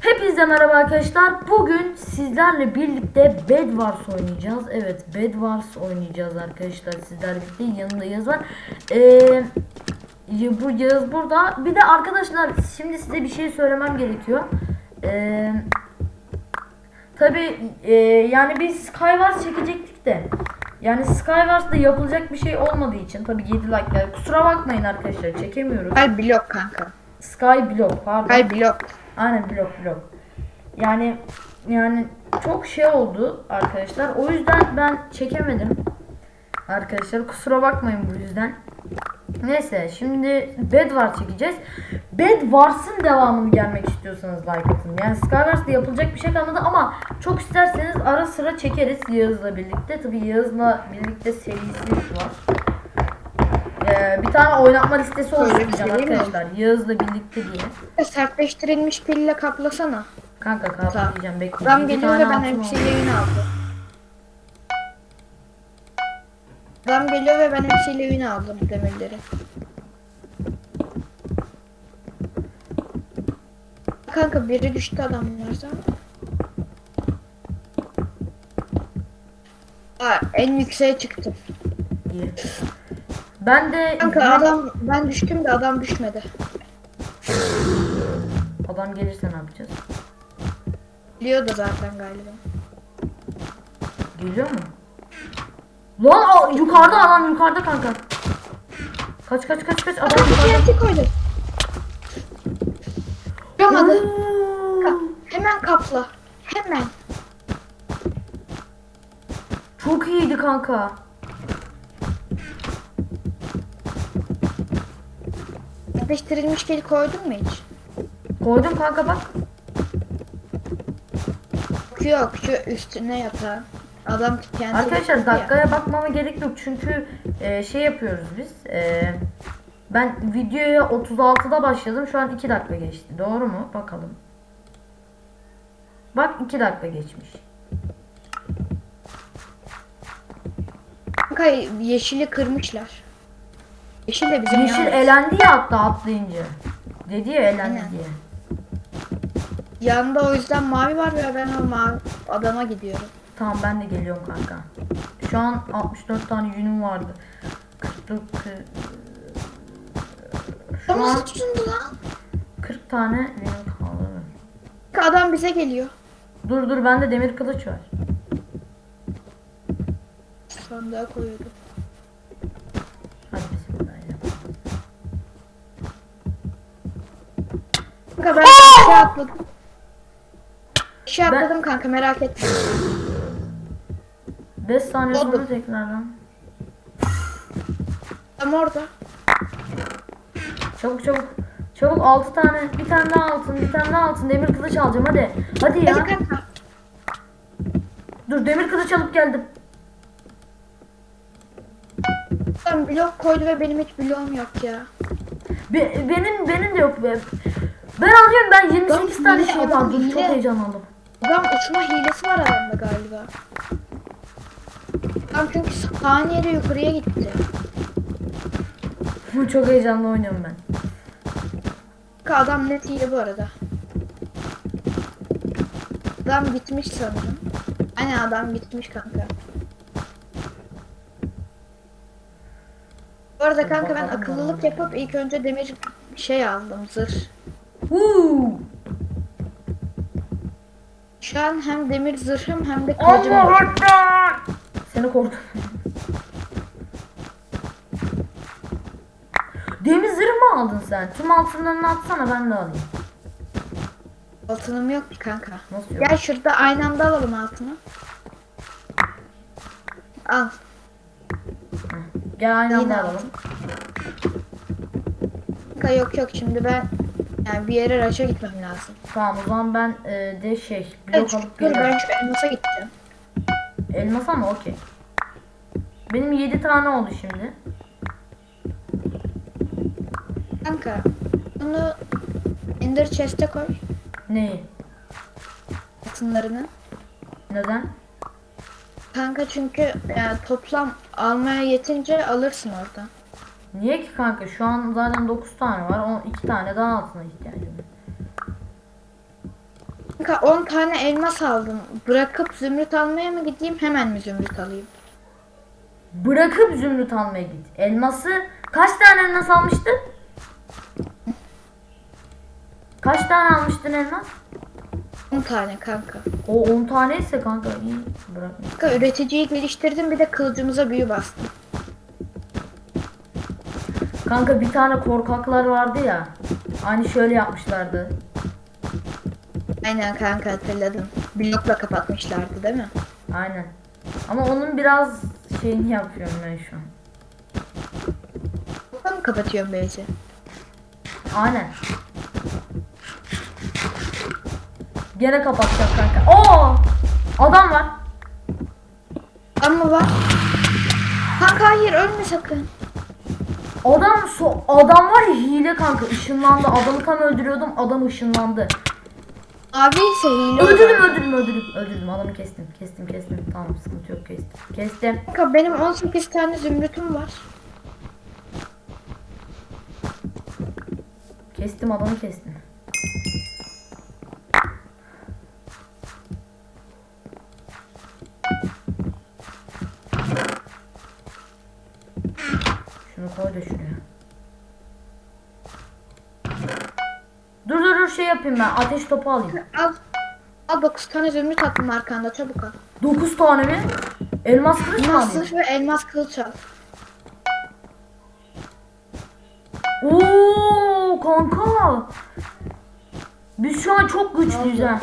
Hepinize merhaba arkadaşlar. Bugün sizlerle birlikte Bed Wars oynayacağız. Evet, Bed Wars oynayacağız arkadaşlar. Sizlerle birlikte yanında Yağız var. Ee, bu Yağız burada. Bir de arkadaşlar şimdi size bir şey söylemem gerekiyor. Ee, Tabi yani biz Skywars çekecektik de. Yani Skywars'da yapılacak bir şey olmadığı için tabi 7 like geldi. Kusura bakmayın arkadaşlar çekemiyoruz. Sky blok kanka. Sky Block pardon. Sky blok. Aynen blok blok. Yani yani çok şey oldu arkadaşlar. O yüzden ben çekemedim. Arkadaşlar kusura bakmayın bu yüzden. Neyse şimdi Bed Wars çekeceğiz. Bed Wars'ın devamını gelmek istiyorsanız like atın. Yani Skywars'da yapılacak bir şey kalmadı ama çok isterseniz ara sıra çekeriz Yağız'la birlikte. Tabii Yağız'la birlikte serisi var. Ee, bir tane oynatma listesi oluşturacağım şey arkadaşlar. Yağız'la birlikte diye. Sertleştirilmiş pille kaplasana. Kanka kapatacağım bekle. Ben altın hepsi oldu. yayın aldım. Adam geliyor ve ben hepsiyle yayın aldım demirleri. Kanka biri düştü adamlardan. Aa, en yükseğe çıktım. İyi. Ben de Kanka adam ben düştüm de adam düşmedi. adam gelirse ne yapacağız? Biliyordu zaten galiba. Geliyor mu? Lan aa, yukarıda adam yukarıda kanka. Kaç kaç kaç kaç adam Adam yukarıda. TNT koydu. Vuramadı. Oo. Ka- Hemen kapla. Hemen. Çok iyiydi kanka. Sertleştirilmiş kedi koydun mu hiç? Koydum kanka bak. Yok şu üstüne yatağı. Adam kendi Arkadaşlar yaptı ya. dakikaya bakmama gerek yok çünkü e, şey yapıyoruz biz. E, ben videoya 36'da başladım. Şu an 2 dakika geçti. Doğru mu? Bakalım. Bak 2 dakika geçmiş. Kanka yeşili kırmışlar. Yeşil de bizim Yeşil yanımız. elendi ya hatta atlayınca. Dedi ya elendi Aynen. diye. Yanında o yüzden mavi var ve ben o mavi adama gidiyorum. Tamam ben de geliyorum kanka. Şu an 64 tane yünüm vardı. 44 Şu Ama an tutundu lan? 40 tane yünüm kaldı. Adam bize geliyor. Dur dur bende demir kılıç var. Sandığa koyuyordu. Hadi bismillahirrahmanirrahim. Kanka ben şey atladım. Şey Ben- atladım kanka merak etme. 5 saniye sonra Oldu. tekrardan. Adam orada. Çabuk çabuk. Çabuk 6 tane. Bir tane daha altın. Bir tane daha altın. Demir kılıç alacağım hadi. Hadi ya. Hadi kanka. Dur demir kılıç alıp geldim. Adam blok koydu ve benim hiç bloğum yok ya. Be- benim benim de yok be. Ben alıyorum ben 28 Adam tane hile, şey adam çok hile. heyecanlandım. Adam uçma hilesi var adamda galiba. Adam çünkü saniyede yukarıya gitti. Bu çok heyecanlı oynuyorum ben. Adam net hile bu arada. Adam gitmiş sanırım. Aynen adam gitmiş kanka. Bu arada kanka ben akıllılık yapıp ilk önce demir şey aldım zırh. Huu. Şu an hem demir zırhım hem de kılıcım Allah var. Ekber. Seni korktum. Demir zırh mı aldın sen? Tüm altınlarını atsana ben de alayım. Altınım yok ki kanka. Nasıl yok? Gel şurada aynı anda alalım altını. Al. Gel aynı Yine alalım. Kanka yok yok şimdi ben yani bir yere raşa gitmem lazım. Tamam o zaman ben e, de şey blok Evet, alıp geliyorum. ben şu elmasa gideceğim. Elmas ama okey. Benim 7 tane oldu şimdi. Kanka bunu Ender chest'e koy Neyi? altınlarını. Neden? Kanka çünkü yani toplam almaya yetince alırsın oradan. Niye ki kanka? Şu an zaten 9 tane var. 2 tane daha altına ihtiyacım var. Kanka 10 tane elmas aldım. Bırakıp zümrüt almaya mı gideyim hemen mi zümrüt alayım? Bırakıp zümrüt almaya git. Elması kaç tane elmas almıştın? Kaç tane almıştın elmas? 10 tane kanka. O 10 tane ise kanka iyi bırakmış. Kanka üreticiyi geliştirdim bir de kılıcımıza büyü bastım. Kanka bir tane korkaklar vardı ya. Aynı şöyle yapmışlardı. Aynen kanka hatırladım. Blokla kapatmışlardı değil mi? Aynen. Ama onun biraz şeyini yapıyorum ben şu an. Blokla mı kapatıyorum beyzi? Aynen. Gene kapatacak kanka. Oo! Adam var. Ama var. Kanka hayır ölme sakın. Adam so adam var ya hile kanka ışınlandı. Adamı tam öldürüyordum. Adam ışınlandı. Abi ise hile. Öldürdüm öldürdüm öldürdüm. Öldürdüm adamı kestim. Kestim kestim. Tamam sıkıntı yok kestim. Kestim. Kanka benim 18 tane zümrütüm var. Kestim adamı kestim. Koy da şuraya. Dur dur dur şey yapayım ben ateş topu alayım. Al. Al 9 tane zümrüt attım arkanda çabuk al. 9 tane mi? Elmas kılıç mı Elmas alayım? zırh ve elmas kılıç al. Oo kanka. Biz şu an çok güçlüyüz ha.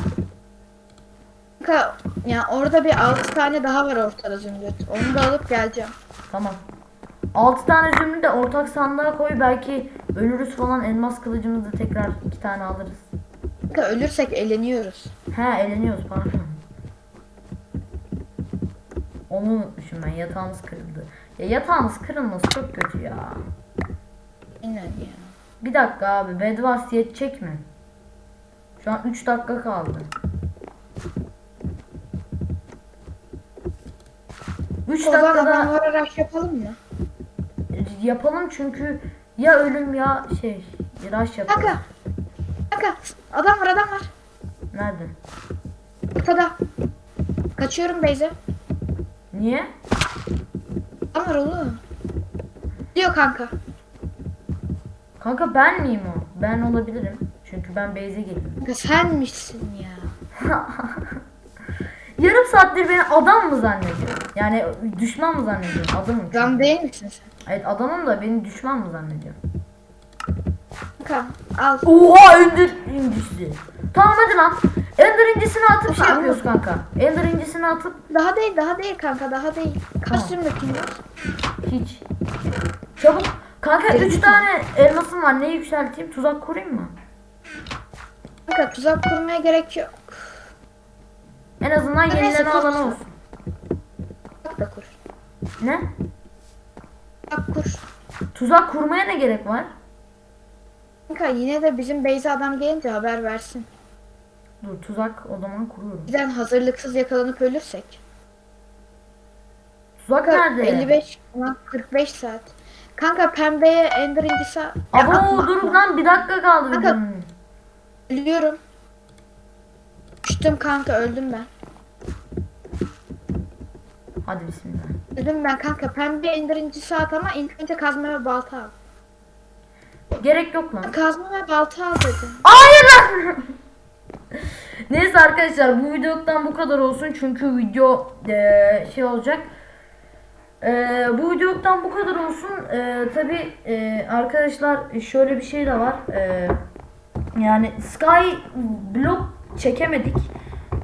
Kanka ya orada bir 6 tane daha var ortada zümrüt. Onu da alıp geleceğim. Tamam. 6 tane zümrüt de ortak sandığa koy belki ölürüz falan elmas kılıcımızı tekrar 2 tane alırız. Ölürsek eleniyoruz. He eğleniyoruz pardon. Onu unutmuşum ben yatağımız kırıldı. Ya yatağımız kırılması çok kötü ya. Aynen ya. Bir dakika abi Bedwars yetecek mi? Şu an 3 dakika kaldı. 3 O zaman dakikada adamlara rush yapalım mı? Yapalım çünkü ya ölüm ya şey rush yaparız. Kanka. Kanka adam var adam var. Nerede? Ortada. Kaçıyorum Beyze. Niye? Adam var oğlum. Diyor kanka. Kanka ben miyim o? Ben olabilirim. Çünkü ben base'e geliyorum. Kanka senmişsin ya. Yarım saattir beni adam mı zannediyor? Yani düşman mı zannediyor? Adamım. çünkü. Adam değil misin sen? Evet adamım da beni düşman mı zannediyor? Kanka al. Oha Ender incisi. Tamam hadi lan. Ender incisini atıp şey Kanka, yapıyoruz kanka. Ender incisini atıp Daha değil daha değil kanka daha değil. Kaç Tamam. zümrütün var? hiç. Çabuk. Kanka Geri 3 gitme. tane elmasım var. Ne yükselteyim? Tuzak kurayım mı? Kanka tuzak kurmaya gerek yok. En azından Neyse, yenileme kur. alanı olsun. Ne? Tuzak kur. Tuzak kurmaya ne gerek var? Kanka yine de bizim Beyze adam gelince haber versin. Dur tuzak o zaman kuruyorum. Bizden hazırlıksız yakalanıp ölürsek. Tuzak Kanka nerede? 55 ulan 45 saat. Kanka pembeye Ender incisi Abo dur lan bir dakika kaldı Kanka-. Ölüyorum. Düştüm kanka öldüm ben. Hadi bismillah. Öldüm ben kanka pembe Ender incisi at ama ilk önce kazma ve balta al. Gerek yok lan. Kazma ve balta al dedim. Hayır lan. Neyse arkadaşlar bu videodan bu kadar olsun çünkü video eee, şey olacak. Eee, bu videodan bu kadar olsun. Eee Tabi arkadaşlar şöyle bir şey de var. Eee, yani Sky Block çekemedik.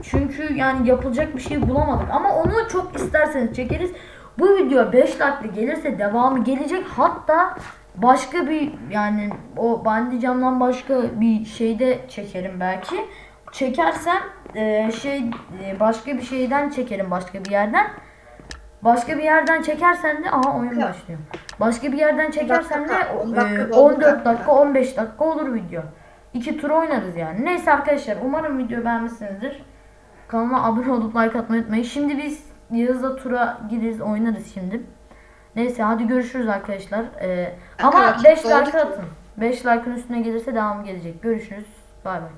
Çünkü yani yapılacak bir şey bulamadık. Ama onu çok isterseniz çekeriz. Bu video 5 dakika gelirse devamı gelecek. Hatta başka bir yani o bandi camdan başka bir şeyde çekerim belki. Çekersem e, şey e, başka bir şeyden çekerim başka bir yerden. Başka bir yerden çekersen de aha oyun başlıyor. Başka bir yerden çekersem de dakika, on e, dakika doldu 14 kanka. dakika 15 dakika olur video. İki tur oynarız yani. Neyse arkadaşlar umarım video beğenmişsinizdir. Kanalıma abone olup like atmayı unutmayın. Şimdi biz Yağız'la tura gireriz oynarız şimdi. Neyse hadi görüşürüz arkadaşlar. Ee, ama Arkadaşlar, 5 doğru like atın. 5 like'ın üstüne gelirse devam gelecek. Görüşürüz. Bay bay.